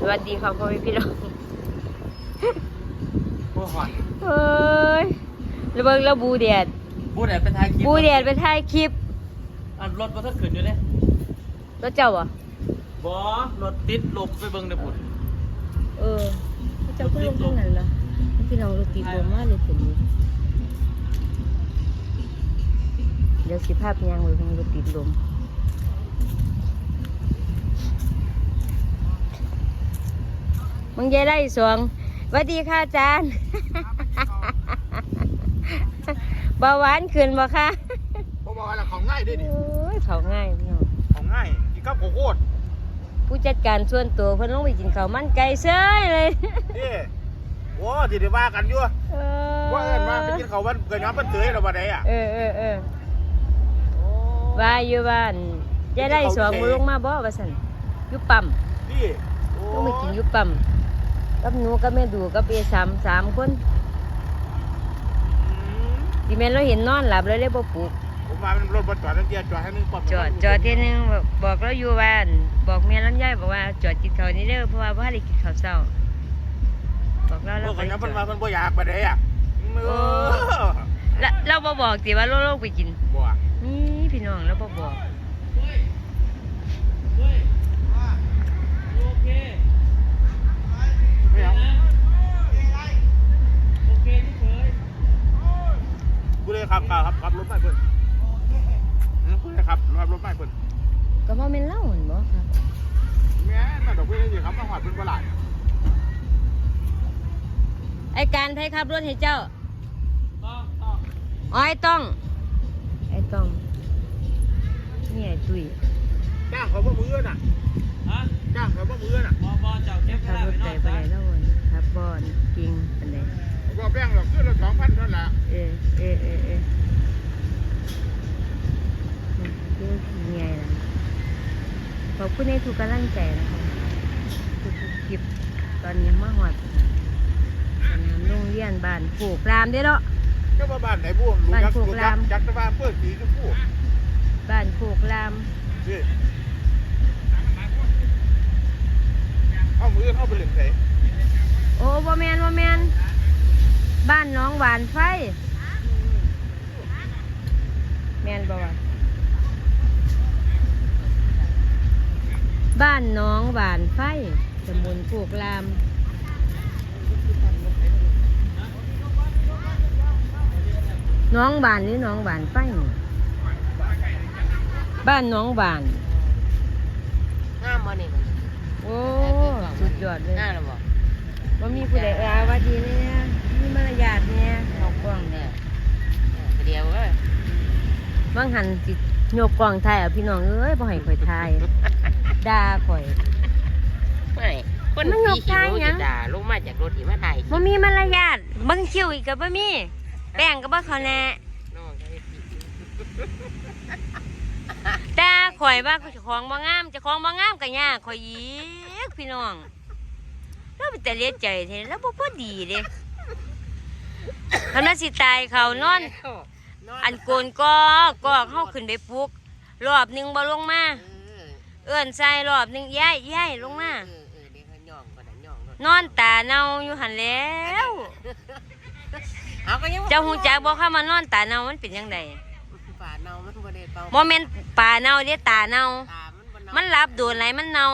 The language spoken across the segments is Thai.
สวัสดีค่ะพ่อแม่พี่น้องผู้หอยเฮ้ยระเบิงแล้วบูแดดผู้ใดเป็นทายคลิปบูแดดไปถ่ายคลิปอันรถบ่ทันขึ้นอยู่เด้แล้วเจ้าอะบ่รถติดลบไปเบิ่งได้พุ่นเออแล้วเจ้าก็ลงตรงนั้นล่ะพี่น้องรถติดลมมากเลยผมนี้เดี๋ยวสิภาพยางไว้ตรงรถติดลม มึงยายได้สวงสวัสดีค่ะอาจารย์เบาหวานขึ้นบ่คะเพราะว่าอะไรของง่ายด้วยโอนี่้ยเขาง่ายพี่น้องของง่ายกินข้าวโคโคตรผู้จัดการส่วนตัวเพิ่นลงไปกินข้าวมันไก่เซ้ยเลยนี่โอ้ที่ได้ว่ากันอยู่เออว่าเอินมาไปกินข้าววันเกิดย้อนวันเตยเราบ่ได้อะเออเออเออว่าอยู่บ้านจะได้สองมือลงมาบ่ว่าซั่นอยู่ปั๊มนี่โอ้ต้องไปกินอยู่ปั๊ม กับหนูกับแม่ดูกับเอสามสามคนอืมที่แม่นเราเห็นนอนหลับเลยเลยบ่ปลุกผมมาเป็นรถบรจอดนั่นเดียวจอดให้นึงปั๊มจอดจอดเที่ยนึงบอกบอกเราอยู่บ้านบอกแม่ลำไยบอกว่าจอดกินข้าวนี่เด้อเพราะว่าบ่ได้กินข้าวเช้าบอกเรารเราถไปกันจย้อนอเพิ่นดมาเพิ่นบ่อยากบ่ได้อะเออแล้วเราบ่บอกติว่าเราลงไปกินบ่นี่พี่น้องแล้วบ่บอกโอเค ไม่เอาโอเคที่เคยกูเลยขับขับขับขับรถไม่เพิ่นอืมกูเลยขับขับรถไม่เพิ่นก็บ่แม่นเล่าเหมือนบ่ครับแม่นมาดอกเบี้ยอยู่ครับมาหอดเพิ่นบ่หลายไอการไทยขับรถให้เจ้าต้องต้องอ๋อไอ้ต้องไอ้ต้องนี่ไอ้ตุ้ยจ้างเขาบ่มือน่ะฮะจ้างเขาบ่มือน่ะบ่บ่เจ้าเก็บ ขับข้าวรไปถไกลไปไหนแล้ววันขับบอนกิงไปันไดบ่แป้งหรอกคือละ2,000เท่านั้นละเออเออเออเอออืมเรื่องยังไงล่ะขอบคุณในทุกกำลังใจนะคะทุกๆคลิปตอนนี้มาหอดสนามโรงเรียนบ้านผูกรามเด้อเนาะก็ว่าบ้านไหนบุ้งบ้านโคกรามจักรบ้านเพื่อสีชมพูบ้านผูกราม นี่ เอามือเอาไปเล่นไสโอ้บ่แมนบ่แมนบ้านหน้องหวานไฟ แมนบ่วะบ้านหน้องหวานไฟตำบลโคกรามน้องบานหรือน้องบานไฟนี่บ้านน้องบานงามบ่นี่มันโอ้สุดย อดเลยงามแล้วบ่ว่ามีผู้ใดเออว่าดีเนี่ยมีมารยาทเนี่ยออกกล้องเอเนี่ยอเดียวเอ้ยบางหันสิโยกกล้องถ่ายเอาพี่น้องเอ้ยบ่ให้ข่อยถ่ายด่าข่อยไม่คนมันยกขี่ท้ายรถหยังด่าลงมาจากรถที่มาถ่ายบ่มีมารยาทบางคิวอีกก็บ่มีแป้งก็บ่เขาแน่น้องก็ให้ขี่ด่าข่อยว่าเจ้าของบ่งามเจ้าของบ่งามก็ยากข่อยอีกพี่น้อง แล้วเป็นแต่เลียใจแท้แล้วบ่พอดีเด้คณะสิตายเขานอน อันโกนก็ก็เข้าขึ้นไปปลุกรอบหนึ่งบ่ลงมาเออเอื้อนใส่รอบหนึ่งย้ายย้ายลงมา เออเออเดี๋ยวเขาย่องก่อนนะย่องรถนอนตาเน่าอยู่หันแล้วเอาก็ยังเจ้าหูจักบอกข้ามานอนตาเน่ามันเป็นยังไงป่าเนามันบ่ได้เป่าโมเมนป่าเน่าเดียตาเน่า ตามันบ่เนามันรับโดนไหลมันเน่า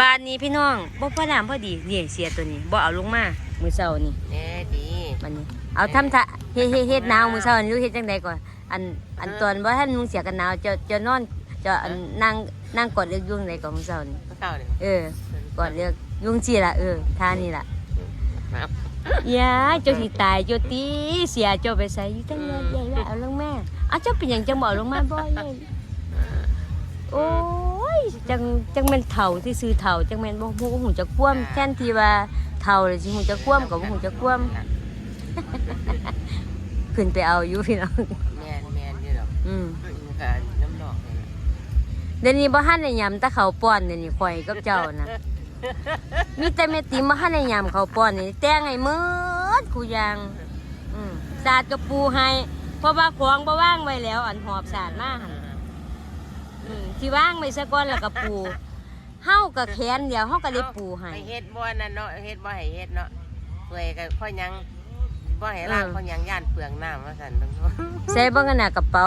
บานนี้พี่น้องบ่พอดามพอดีนี่เสียตัวนี้บ่เอาลงมามือเช้านี่แน่ดีมันนี่เอาทำทะเฮ็ดเฮ็ดเฮ็ดหนาวมือเช้านี่รู้เฮ็ดจังใดก่อนอันอันตอนบ่ท่านนุ่งเสียกันหนาวจะจะนอนจะอันนั่งนั่งกอดเลือกยุ่งใดก่อนมือเช้านี่เข้าเลยเออกอดเลือกยุ่งจีละเออท่านี่ล่ะครับยายเจ้าสิตายเจ้าตีเสียเจ้าไปใส่อยู่ตั้งเยอะใหญ่ละเอาลงแม่เอาเจ้าเป็นหยังจังบ่เอาลงมาบ่ยายโอ้ย จังจังแม่นเฒ่าที่ซื้อเฒ่าจังแม่นบ่ฮู้หูจักคว่ำแทนที่ว่าเฒ่าเลยสิหูจักคว่ำก็บ่หูจักคว่ำขึ้นไปเอาอยู่พี่น้องแม่นแม่นอยู่ดอกอืมมันก็น้ำดอกนี่แหละเดี๋ยวนี้บ่ทันได้ยำแต่เขาวป้อนเดี๋ยวนี้ข่อยกับเจ้านะมีแต่แม่ติ๋มบ่ทันได้ยำเขาวป้อนนี่แต่งให้หมืดกูอย่างอืมสาดกระปูให้เพราะว่าของบ่ว่างไว้แล้ว อันหอบสาดมาหั่นอืม ที่ว่างไม่ซะก่อนแล้วก็ปูเฮากับแขนเดียวเฮาก็เลยปูให้ให้เฮ็ดบ่นั่นเนาะเฮ็ดบ่ให้เฮ็ดเนาะเปื่อยก็ค่อยยังบ่ให้ล้างค่อยยังย่านเปลืองน้ำว่าซั่นตรงนู้นใส่เบิ่งกันน่ะกระเป๋า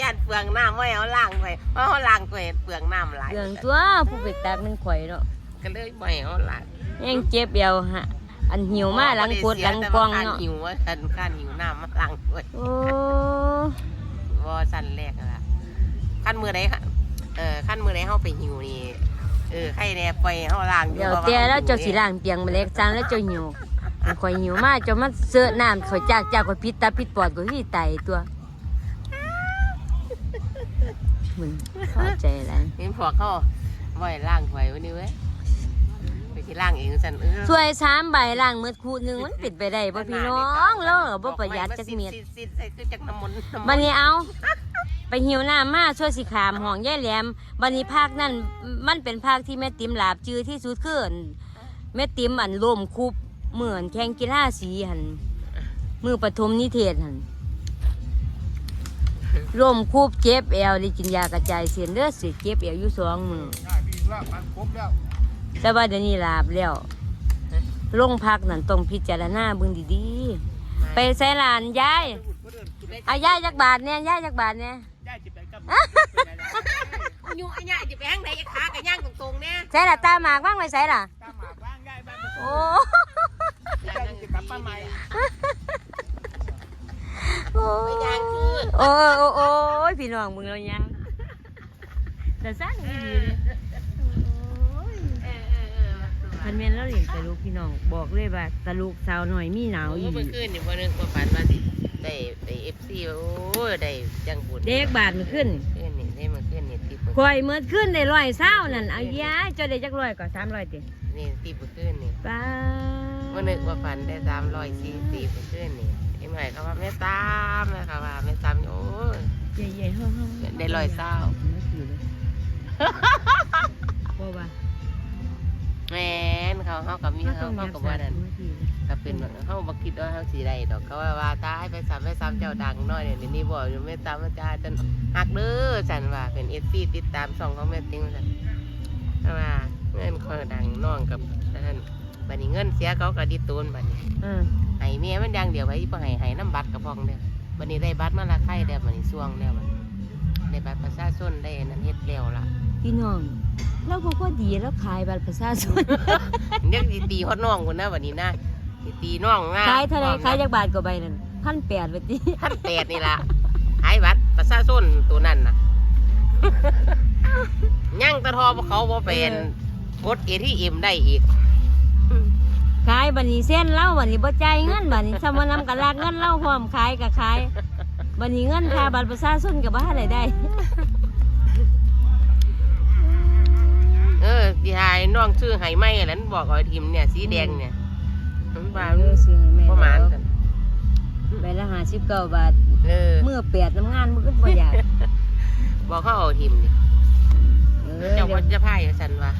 ย่านเปลืองน้ำไว้เอาล้างไปเพราะเขาล้างก็เห็นเปลืองน้ำหลายเรื่องตัวผู้ไปตักมันข่อยเนาะก็เลยบ่ให้เอาล้างยังเจ็บเอวฮะอันหิวมาหลังปวดหลังกองการเนาะหิวว่าคันการหิวน้ำมาล้างด้วยโอ้บ่สั่นแรกอะล่ะ ขั้นมือไหนค่ะเออขั้นมือไหนเฮาไปหิวนี่เออใครแน่ปล่อยให้เฮาล้างอยู่เดี๋ยวพระแต่แล้วหิเจ้าสิล้างเปียงมาเล็กจังแล้วเจ้าหิวอันข่อยหิวมาเจ้ามาเสื้อน้ำข่อยจากจากข่อยพิษตาพิษปอดข่อยที่ไตตัวมันเข้าใจแล้วนี่พวกเขาบ่ให้ล้างไว้วันนี้เว้ยไป สิล้างเองสั่นเออช่วยสามใบล้างมือคู่หนึงมันปิดไปได้บ่พี่น้องแล้วก็บ่ประหยัดจักเม็ดสิดๆๆใส่คือจักน้ำมนต์น้ำมบันนต์นี้เอา ไปหิวน้ำมาช่วยสิขามห้องยายแหลมบันนี้ภาคนั่นมันเป็นภาคที่แม่ติ๋มหลาบจือที่สุดคืออั่นแม่ติ๋มอันลมคุบเหมือนแข่งกีฬาสีหันมือปฐมนิเทศหันลมคุบเจ็บแอวได้กินยากระจายเสียนเลือดสิเจ็บแอวอยู่สองมือได้พี่ลากมันครบแล้ว แต่ว่าเดี๋ยวนี้ลาบแล้วลงพักนั่นต้องพิจารณาเบิ่งดีๆ ไปใส่หลานยายเอายายจักบาทเนี่ยยายจักบาทเนี่ยได้จิบไปกับอยู่ไอ้เนี่ยจะไปข้างไหนไอ้ขากับย่างตรงๆเนี่ยใส่ละตาหมากบ้างไว้ใส่ละตามหมาบ้างได้บ้างโอ้ได้จิบกลับมาใหม่โอ้ไม่ย่างคือโอ้โอ้โอ้ยพี่น้องมึงเรายังแต่สั้นดีเลย เออเออเออ คันแม่นแล้วเรียนตะลุกพี่น้อง บอกเลยว่าตะลุกสาวหน่อยมีหนาวโอ้อีเมื่อคืนนี่พอนึกว่าฝันว่าสิได้ได้เอฟซีโอ้ยได้จังบุญเด็กบาทมันขึ้นคืนนี่ได้เมื่อคืนนี่ติบคอยเมื่อขึ้นได้ร้อยเศร้านั่นเอายาเจะได้จักร้อยก็สามร้อยตินี่ติบเมื่อคืนนี่ป้าเมื่อนึกว่าฝันได้สามร้อยสี่สิบเมื่อคืนนี่ไอ้ใหม่เขาว่าไม่ตามนะคะว่าไม่ตามโอ้ยใหญ่ๆเฮ้อๆได้ร้อยเศร้าบ่ว่าแม่น เขาเขากับมีเขาเขากับว่านั่นก็เป็นแบบเขาบอกคิดว่าเขาสีใดดอกเขาว่าว่าตายไปซ้ำไปซ้ำเจ้าดังน้อยเนี่ยเดี๋ยวนี้บอกอยู่ไม่ตามอาจารย์จนหักเด้อฉันว่าเป็นเอฟซีติดตามช่องเขาแม่ติ้งฉันเพราะว่าเงินเขาดังน้องกับท่านบัดนี้เงินเสียเขาก็ดิตูนบัดนี้เออให้เมียมันอยังเดียวไว้บ่ให้ให้น้ำบัตรกระพองเดียวบัดนี้ได้บัตรมาละไข่เดียวบัดนี้ช่วงเดียวบัดได้บัตรประชาชนได้อันนั้นเฮ็ดแล้วล่ะ พี่น้องเราบอกว่าดีแล้วขายบัตรประชาชนเดี๋ยวสิตีฮอดน้องคนนะบัดนี้นะสิตีน้องนะขายเท่าไรขายจากบาทกว่าใบนั่นพันแปดไปติท่านแปดนี่ล่ะขายบัตรประชาชนตัวนั้นน่ะย่างตะทอบ่เขาบ่เป็นกดเอทีเอ็มได้อีกขายบันนี้เส้นเล่าบันนี้บ่จ่ายเงินบันนี้สมานำกับลากเงินเล่าพร้อมขายกับขายบันนี้เงินค่าบัตรประชาชนกับบ้าอะไรได้ เออที่หายน้องชื่อไหไหมแล้วนั่นบอกเอาไอ้ทีมเนี่ย สีแดงเนี่ยมันว่าเออซื้อให้แม่ประมาณกันใบละห้าสิบเก้าบาทเออเมื่อแปดน้ำงานมันก็บ่อยากบอกเขาเอาทีมนี่เออเจ้าเดี๋ก็ยวจะพ่ายสันว่า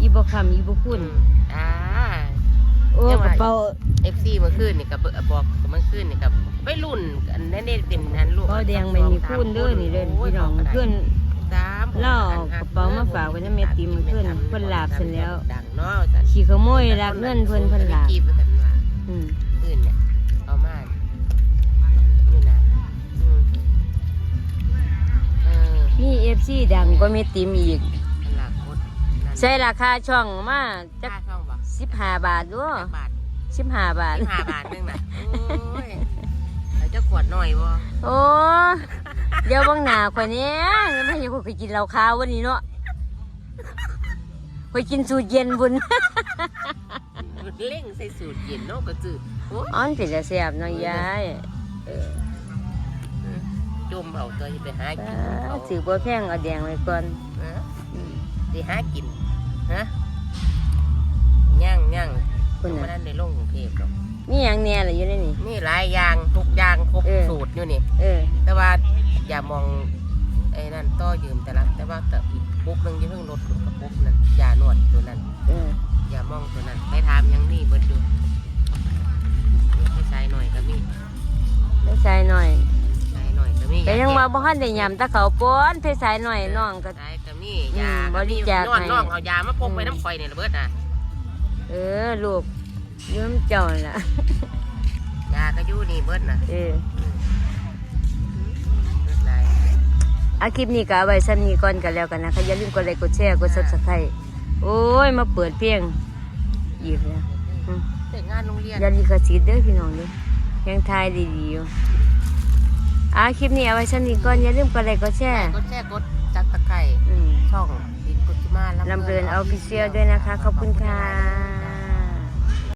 อีบ่คำอีบ่คุอืณมอ่าโอ้เดี๋ยวกว่าระเป๋าเอฟซีเมื่อคืนนี่กับบอกเมื่อคืนนี่กับไปรุ่นอันนั้นนี่เต็มนั้นลูกกระเป๋าแดงไม่มีคุณเด้อนี่เด้อพี่น้องเพื่อน สามเล่ากระเป๋ามาฝากไว้นะแม่ติ๋มเพิ่นเพิ่นลาบเสร็จแล้ว ดังเนาะสันขี่ขโมยลักเงินเพิ่นเพิ่นหลาบกีบสันว่าอืมคืนเนี่ยเอามาอยู่นะอืมเออมีเอฟซีดังก็ไม่ติมอีก อันหลักคดนั่นใช้ราคาช่องมาจัค่ากช่องบ่สิบห้าบาทด้วจักบาทสิบห้าบาท สิบห้าบาทนึงน่ะโอ้ยเอาเจ้าขวดหน่อยบ่ โอ้ เดี๋ยวบางหนาคนนี้ไม่ใช่คนเคยกินเหล้าขาววันนี้เนาะเคยกินสูตรเย็นบุญเล่งใส่สูตรเย็นเนาะก็จืดโอ้ยอ้อนเป็นจะแซ่บเนาะยายจมเอาตัวที่ไปหากินเขาถือบัวแพงเอาแดงไว้ก่อนเออสิหากินฮะย่างย่างคุณเพราะน่ะนั้นในโลกกรุงเทพหรอกนี่อย่างแน่เลยอยู่ในนี่นี่หลายอย่างทุกอย่างครบเออสูตรอยู่นี่เออแต่ว่า อย่ามองไอ้นั่นต่อยืมแต่ละแต่ว่าแต่อีกปุ๊บหนึงอยี่าเพิ่งลดกับปุ๊บนั้นอย่านวดตัวนั้นเอออย่ามองตัวนั้นไปถามยังนี่เบิดดูให้ใส่หน่อยก็มีไม่ใส่หน่อยใส่หน่อยก็มีแต่ยังว่าบ่ทันได้ยำตะเขาป้อนเพสายหน่อยน้องก็ได้ก็มีอืมยาบริจาคนอนให้น้องเอายามาพกไปน้ำข่อยนี่ระเบิดน่ะเออลูกยืมเจ้านั่นล่ะยาก็อยู่นี่เบิดน่ะเออ อาคลิปนี้ก็เอาไว้ซ้ำนี้ก่อนกันแล้วกันนะคะอย่าลืมกดไลค์กดแชร์กด Subscribe โอ้ยมาเปิดเพลงอีกแล้วอืมแต่งงานโรงเรียน อย่าลิขสิทธิ์เด้อพี่น้องเด้อยังทายดีๆอยู่อาคลิปนี้เอาไว้ซ้ำนี้ก่อนอย่าลืมกดไลค์กดแชร์กดแชร์กดจักตะไคร้อืมช่องดินกุจิมาลำเรินเอาพิเชียด้วยนะคะ ขอบคุณค่ะ